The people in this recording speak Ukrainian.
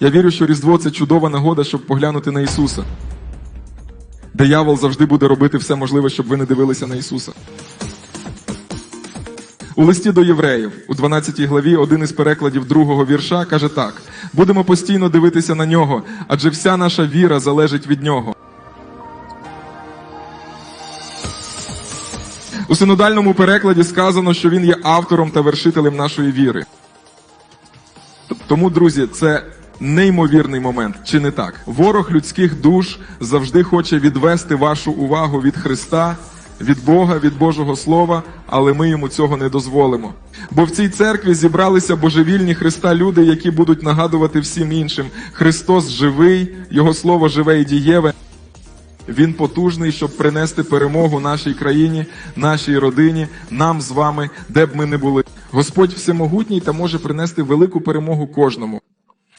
Я вірю, що Різдво це чудова нагода, щоб поглянути на Ісуса. Диявол завжди буде робити все можливе, щоб ви не дивилися на Ісуса. У листі до євреїв у 12 главі один із перекладів другого вірша каже так: будемо постійно дивитися на нього, адже вся наша віра залежить від нього. У синодальному перекладі сказано, що він є автором та вершителем нашої віри. Тому, друзі, це неймовірний момент, чи не так? Ворог людських душ завжди хоче відвести вашу увагу від Христа, від Бога, від Божого Слова, але ми йому цього не дозволимо. Бо в цій церкві зібралися божевільні Христа люди, які будуть нагадувати всім іншим: Христос живий, Його Слово живе і дієве. Він потужний, щоб принести перемогу нашій країні, нашій родині, нам з вами, де б ми не були. Господь всемогутній та може принести велику перемогу кожному.